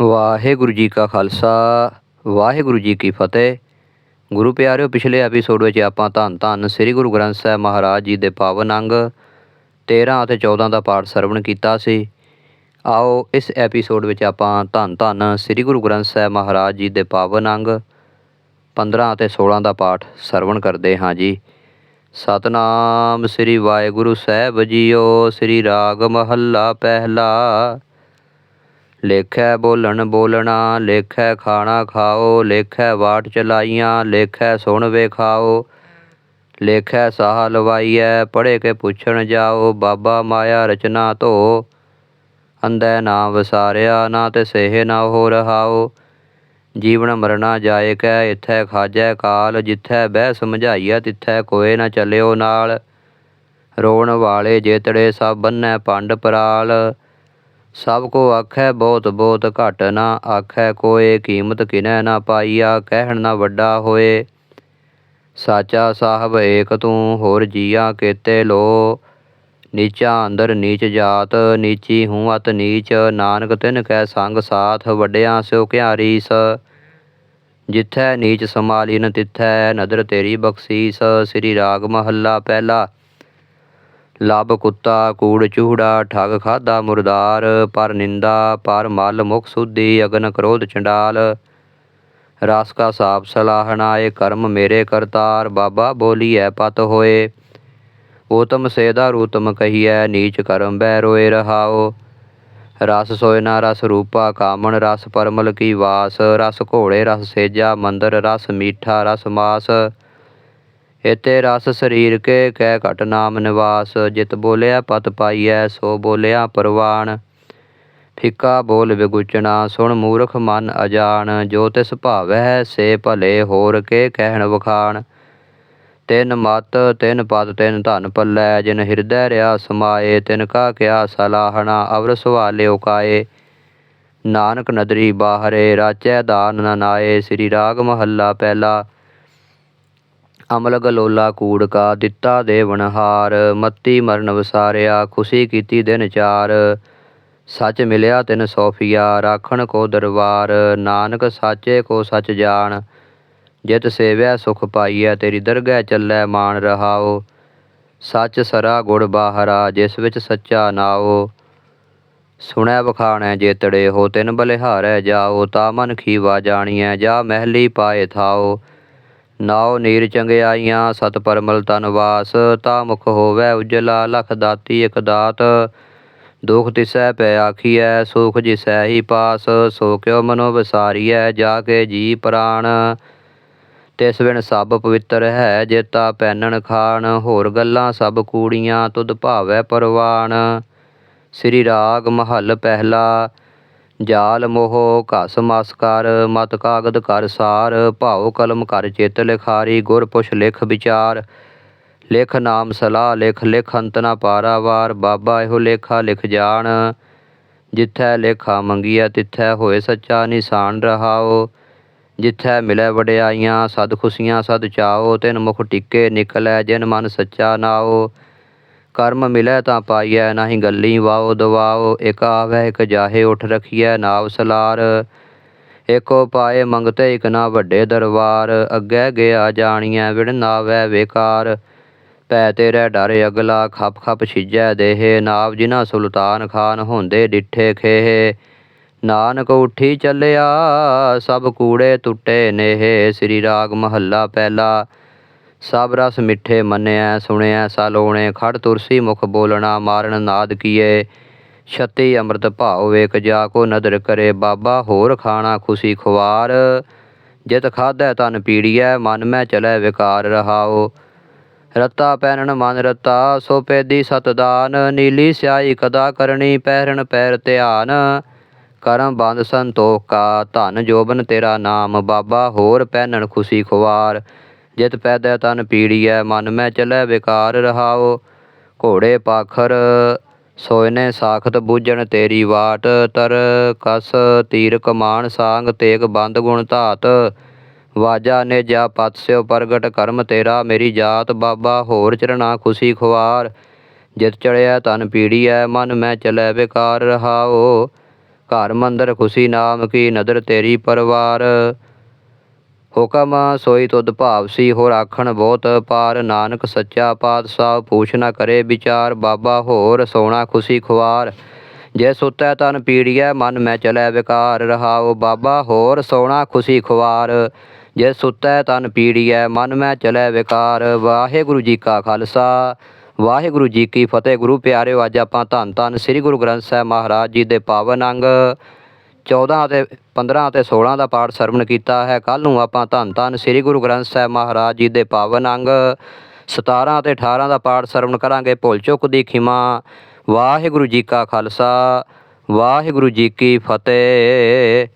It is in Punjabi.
ਵਾਹਿਗੁਰੂ ਜੀ ਕਾ ਖਾਲਸਾ, ਵਾਹਿਗੁਰੂ ਜੀ ਕੀ ਫਤਿਹ। ਗੁਰੂ ਪਿਆਰਿਓ, ਪਿਛਲੇ ਐਪੀਸੋਡ ਵਿੱਚ ਆਪਾਂ ਧੰਨ ਧੰਨ ਸ੍ਰੀ ਗੁਰੂ ਗ੍ਰੰਥ ਸਾਹਿਬ ਮਹਾਰਾਜ ਜੀ ਦੇ ਪਾਵਨ ਅੰਗ 13 ਅਤੇ 14 ਦਾ ਪਾਠ ਸਰਵਣ ਕੀਤਾ ਸੀ। ਆਓ, ਇਸ ਐਪੀਸੋਡ ਵਿੱਚ ਆਪਾਂ ਧੰਨ ਧੰਨ ਸ੍ਰੀ ਗੁਰੂ ਗ੍ਰੰਥ ਸਾਹਿਬ ਮਹਾਰਾਜ ਜੀ ਦੇ ਪਾਵਨ ਅੰਗ 15 ਅਤੇ 16 ਦਾ ਪਾਠ ਸਰਵਣ ਕਰਦੇ ਹਾਂ ਜੀ। ਸਤਨਾਮ ਸ੍ਰੀ ਵਾਹਿਗੁਰੂ ਸਾਹਿਬ ਜੀਓ, ਸ੍ਰੀ ਰਾਗ ਮਹੱਲਾ ਪਹਿਲਾ। ਲੇਖੈ ਬੋਲਣ ਬੋਲਣਾ, ਲੇਖੈ ਖਾਣਾ ਖਾਓ, ਲੇਖੈ ਵਾਟ ਚਲਾਈਆਂ, ਲੇਖੈ ਸੁਣ ਵੇਖਾਓ ਲੇਖੈ ਸਾਹ ਲਵਾਈਐ, ਪੜ੍ਹੇ ਕੇ ਪੁੱਛਣ ਜਾਓ, ਬਾਬਾ ਮਾਇਆ ਰਚਨਾ ਧੋ। ਅੰਧੈ ਨਾ ਵਸਾਰਿਆ, ਨਾ ਤੇ ਸੇਹ ਨਾ ਹੋ ਰਹਾਓ। ਜੀਵਨ ਮਰਨਾ ਜਾਏ ਕੈ ਇਥੈ ਖਾਜੈ ਕਾਲ, ਜਿਥੈ ਬਹਿ ਸਮਝਾਈਆ ਤਿਥੈ ਕੋਏ ਨਾ ਚੱਲਿਓ ਨਾਲ। ਰੋਣ ਵਾਲੇ ਜੇਤੜੇ ਸਭ ਬੰਨੈ ਪੰਡ ਪਰਾਲ। ਸਭ ਕੋ ਆਖੈ ਬਹੁਤ ਬਹੁਤ ਘਟ ਨਾ ਆਖੈ ਕੋਏ ਕੀਮਤ ਕਿਨੈ ਨਾ ਪਾਈਆ, ਕਹਿਣ ਨਾ ਵੱਡਾ ਹੋਏ। ਸਾਚਾ ਸਾਹਿਬ ਏਕ ਤੂੰ, ਹੋਰ ਜੀਆ ਕੇਤੇ ਲੋ। ਨੀਚਾ ਅੰਦਰ ਨੀਚ ਜਾਤ, ਨੀਚੀ ਹੂੰ ਅਤ ਨੀਚ। ਨਾਨਕ ਤਿਨ ਕੈ ਸੰਗ ਸਾਥ, ਵੱਡਿਆਂ ਸਿਓ ਕਿਆਰੀਸ ਜਿਥੈ ਨੀਚ ਸਮਾਲੀਨ ਤਿਥੈ, ਨਦਰ ਤੇਰੀ ਬਖਸ਼ੀਸ। ਸ੍ਰੀ ਰਾਗ ਮਹੱਲਾ ਪਹਿਲਾ ਲੱਭ ਕੁੱਤਾ, ਕੂੜ ਚੂੜਾ, ਠੱਗ ਖਾਦਾ ਮੁਰਦਾਰ, ਪਰ ਨਿੰਦਾ, ਪਰ ਮਲ ਮੁਖ ਸੁਧੀ, ਅਗਨ ਕ੍ਰੋਧ ਚੰਡਾਲ। ਰਸ ਕਾ ਸਾਪ ਏ ਕਰਮ ਮੇਰੇ ਕਰਤਾਰ, ਬਾਬਾ ਬੋਲੀਐ ਪਤ ਹੋਏ। ਊਤਮ ਸੇਦਾ ਰੂਤਮ ਕਹੀਐ, ਨੀਚ ਕਰਮ ਬੈ ਰੋਏ ਰਹਾਓ ਰਸ ਸੋਇ ਨਾ ਰਸ ਰੂਪਾ ਕਾਮਣ, ਰਸ ਪਰਮਲ ਕੀ ਵਾਸ। ਰਸ ਘੋੜੇ ਰਸ ਸੇਜਾ ਮੰਦਰ, ਰਸ ਮੀਠਾ ਰਸ ਮਾਸ। ਇਤੇ ਰਸ ਸਰੀਰ ਕੇ ਕਹਿ ਘਟ ਨਾਮ ਨਿਵਾਸ, ਜਿਤ ਬੋਲਿਆ ਪਤ ਪਾਈਐ, ਸੋ ਬੋਲਿਆ ਪਰਵਾਨ ਫਿੱਕਾ ਬੋਲ ਵਿਗੁਚਣਾ, ਸੁਣ ਮੂਰਖ ਮਨ ਅਜਾਣ, ਜੋ ਤਿਸ ਭਾਵੈ ਸੇ ਭਲੇ ਹੋਰ ਕੇ ਕਹਿਣ ਵਖਾਣ। ਤਿਨ ਮਤ, ਤਿਨ ਪਦ, ਤਿਨ ਧਨ ਪੱਲੈ, ਜਿਨ ਹਿਰਦੈ ਰਿਆ ਸਮਾਏ, ਤਿਨ ਕਾ ਕਿਆ ਸਲਾਹਣਾ, ਅਵਰ ਸਵਾਲਿਓ ਕਾਏ। ਨਾਨਕ ਨਦਰੀ ਬਾਹਰੇ, ਰਾਚੈ ਦਾਨ ਨਨਾਏ ਸ੍ਰੀ ਰਾਗ ਮਹੱਲਾ ਪਹਿਲਾ ਅਮਲ ਗਲੋਲਾ ਕੂੜਕਾ ਦਿੱਤਾ ਦਿੱਤਾ ਦੇਵਨਹਾਰ ਮੱਤੀ ਮਰਨ ਵਸਾਰਿਆ, ਖੁਸ਼ੀ ਕੀਤੀ ਦਿਨ ਚਾਰ। ਸੱਚ ਮਿਲਿਆ ਤਿਨ ਸੋਫੀਆ ਰਾਖਣ ਕੋ ਦਰਬਾਰ, ਨਾਨਕ ਸਾਚੇ ਕੋ ਸੱਚ ਜਾਣ। ਜਿਤ ਸੇਵੈ ਸੁਖ ਪਾਈਐ, ਤੇਰੀ ਦਰਗਹਿ ਚੱਲੈ ਮਾਨ ਰਹਾਓ। ਸੱਚ ਸਰਾ ਗੁੜ ਬਾਹਰਾ, ਜਿਸ ਵਿੱਚ ਸੱਚਾ ਨਾਓ। ਸੁਣੈ ਵਖਾਣੈ ਜੇਤੜੇ ਹੋ, ਤਿਨ ਬਲਿਹਾਰੈ ਜਾਓ, ਤਾ ਮਨ ਖੀਵਾ ਜਾਣੀਐ, ਜਾ ਮਹਿਲੀ ਪਾਏ ਥਾਓ। ਨਾਉ ਨੀਰ ਚੰਗਿਆਈਆਂ ਸਤ ਪਰਮਲ ਤਨ ਵਾਸ, ਤਾ ਮੁਖ ਹੋਵੈ ਉਜਲਾ, ਲਖ ਦਾਤੀ ਇਕ ਦਾਤ। ਦੁਖ ਤਿਸੈ ਪੈ ਆਖੀਐ, ਸੁਖ ਜਿਸੈ ਹੀ ਪਾਸ, ਸੋ ਕਿਉ ਮਨੋ ਵਿਸਾਰੀਐ, ਜਾ ਕੇ ਜੀ ਪ੍ਰਾਣ। ਤਿਸ ਬਿਨ ਸਭ ਪਵਿੱਤਰ ਹੈ, ਜੇਤਾ ਪੈਨਣ ਖਾਣ, ਹੋਰ ਗੱਲਾਂ ਸਭ ਕੂੜੀਆਂ, ਤੁਧ ਭਾਵੈ ਪਰਵਾਨ ਸ੍ਰੀ ਰਾਗ ਮਹੱਲ ਪਹਿਲਾ ਜਾਲ ਮੋਹ ਘਸ ਮਸ ਕਰ, ਮਤ ਕਾਗਦ ਕਰ ਸਾਰ, ਭਾਉ ਕਲਮ ਕਰ ਚਿਤ ਲਿਖਾਰੀ, ਗੁਰ ਪੁਛ ਲਿਖ ਵਿਚਾਰ। ਲਿਖ ਨਾਮ ਸਲਾਹ, ਲਿਖ ਲਿਖ ਅੰਤ ਨਾ ਪਾਰਾਵਾਰ ਬਾਬਾ ਇਹੋ ਲੇਖਾ ਲਿਖ ਜਾਣ। ਜਿੱਥੈ ਲੇਖਾ ਮੰਗੀਐ, ਤਿੱਥੈ ਹੋਏ ਸੱਚਾ ਨਿਸ਼ਾਨ ਰਹਾਓ ਜਿੱਥੈ ਮਿਲੈ ਵਡਿਆਈਆਂ, ਸਦ ਖੁਸ਼ੀਆਂ ਸਦ ਚਾਓ ਤਿਨ ਮੁਖ ਟਿੱਕੇ ਨਿਕਲੈ, ਜਿਨ ਮਨ ਸੱਚਾ ਨਾਓ ਕਰਮ ਮਿਲੈ ਤਾਂ ਪਾਈਐ ਨਾਹੀ ਗੱਲੀ, ਵਾਓ ਦਵਾਓ, ਇਕ ਆਵੈ, ਇਕ ਜਾਹੇ, ਉਠ ਰਖੀਐ ਨਾਵ ਸਲਾਰ। ਏਕੋ ਪਾਏ ਮੰਗਤੇ, ਇਕ ਨਾ ਵੱਡੇ ਦਰਬਾਰ। ਅੱਗੇ ਗਿਆ ਜਾਣੀਐ, ਵਿਣ ਨਾਵੈ ਵੇਕਾਰ। ਪੈ ਤੇਰੇ ਡਰ ਅਗਲਾ, ਖੱਪ ਖੱਪ ਛਿਜੈ ਦੇਹ। ਨਾਵ ਜਿਨਾ ਸੁਲਤਾਨ ਖਾਨ ਹੁੰਦੇ ਡਿੱਠੇ ਖੇਹ। ਨਾਨਕ ਉਠੀ ਚੱਲਿਆ, ਸਭ ਕੂੜੇ ਟੁੱਟੇ ਨੇਹ। ਸ੍ਰੀ ਰਾਗ ਮਹੱਲਾ ਪਹਿਲਾ। ਸਭ ਰਸ ਮਿੱਠੇ ਮੰਨਿਆ, ਸੁਣਿਆ, ਸਾਲੋਣੇ, ਖੜ ਤੁਰਸੀ ਮੁਖ ਬੋਲਣਾ, ਮਾਰਨ ਨਾਦ ਕੀਏ। ਛਤੀ ਅੰਮ੍ਰਿਤ ਭਾਉ ਵੇਖ ਜਾ ਕੋ ਨਦਰ ਕਰੇ, ਬਾਬਾ ਹੋਰ ਖਾਣਾ ਖੁਸ਼ੀ ਖੁਆਰ। ਜਿਤ ਖਾਧੈ ਤਨ ਪੀੜੀਐ, ਮਨ ਮੈਂ ਚਲੈ ਵਿਕਾਰ ਰਹਾਓ ਰਤਾ ਪਹਿਨਣ ਮਨ ਰਤਾ, ਸੋ ਪੈਦੀ ਸਤਦਾਨ ਨੀਲੀ ਸਿਆਈ ਕਦਾ ਕਰਨੀ ਪਹਿਰਣ ਪੈਰ ਧਿਆਨ। ਕਰਮ ਬੰਦ ਸੰਤੋਖ ਕਾ, ਧਨ ਜੋਬਨ ਤੇਰਾ ਨਾਮ, ਬਾਬਾ ਹੋਰ ਪਹਿਨਣ ਖੁਸ਼ੀ ਖੁਆਰ। ਜਿਤ ਪੈਦੈ ਤਨ ਪੀੜੀਐ, ਮਨ ਮੈਂ ਚਲੈ ਵਿਕਾਰ ਰਹਾਓ ਘੋੜੇ ਪਾਖਰ ਸੋਇਨੇ ਸਾਖਤ ਬੂਝਣ ਤੇਰੀ ਵਾਟ। ਤਰ ਕਸ ਤੀਰ ਕਮਾਨ ਸਾੰਗ ਤੇਗ ਬੰਦ ਗੁਣ ਧਾਤ। ਵਾਜਾ ਨੇ ਜਾ ਪਤ ਪ੍ਰਗਟ ਕਰਮ ਤੇਰਾ, ਮੇਰੀ ਜਾਤ ਬਾਬਾ ਹੋਰ ਚਰਣਾ ਖੁਸ਼ੀ ਖੁਆਰ। ਜਿਤ ਚੜਿਆ ਤਨ ਪੀੜੀਐ, ਮਨ ਮੈਂ ਚਲੈ ਵਿਕਾਰ ਰਹਾਓ ਘਰ ਮੰਦਰ ਖੁਸ਼ੀ ਨਾਮ ਕੀ, ਨਦਰ ਤੇਰੀ ਪਰਵਾਰ। ਹੁਕਮ ਸੋਈ ਤੁਧ ਭਾਵਸੀ ਹੋਰ ਆਖਣ ਬਹੁਤ ਪਾਰ। ਨਾਨਕ ਸੱਚਾ ਪਾਤਸ਼ਾਹ ਪੂਛਣਾ ਕਰੇ ਵਿਚਾਰ, ਬਾਬਾ ਹੋਰ ਸੋਣਾ ਖੁਸ਼ੀ ਖੁਆਰ। ਜੇ ਸੁੱਤੈ ਤਨ ਪੀੜੀਐ, ਮਨ ਮੈਂ ਚਲੈ ਵਿਕਾਰ। ਰਹਾਓ ਬਾਬਾ ਹੋਰ ਸੋਣਾ ਖੁਸ਼ੀ ਖੁਆਰ। ਜੇ ਸੁੱਤੈ ਤਨ ਪੀੜੀਐ, ਮਨ ਮੈਂ ਚਲੈ ਵਿਕਾਰ। ਵਾਹਿਗੁਰੂ ਜੀ ਕਾ ਖਾਲਸਾ। ਵਾਹਿਗੁਰੂ ਜੀ ਕੀ ਫਤਿਹ। ਗੁਰੂ ਪਿਆਰਿਓ, ਅੱਜ ਆਪਾਂ ਧੰਨ ਧੰਨ ਸ੍ਰੀ ਗੁਰੂ ਗ੍ਰੰਥ ਸਾਹਿਬ ਮਹਾਰਾਜ ਜੀ ਦੇ ਪਾਵਨ ਅੰਗ 14 ਅਤੇ 15 ਅਤੇ 16 ਦਾ ਪਾਠ ਸਰਵਣ ਕੀਤਾ ਹੈ। ਕੱਲ ਨੂੰ ਆਪਾਂ ਧੰਨ ਧੰਨ ਸ੍ਰੀ ਗੁਰੂ ਗ੍ਰੰਥ ਸਾਹਿਬ ਮਹਾਰਾਜ ਜੀ ਦੇ ਪਾਵਨ ਅੰਗ 17 ਅਤੇ 18 ਦਾ ਪਾਠ ਸਰਵਣ ਕਰਾਂਗੇ। ਭੁੱਲ ਚੁੱਕ ਦੀ ਖਿਮਾ, ਵਾਹਿਗੁਰੂ ਜੀ ਕਾ ਖਾਲਸਾ, ਵਾਹਿਗੁਰੂ ਜੀ ਕੀ ਫਤਿਹ।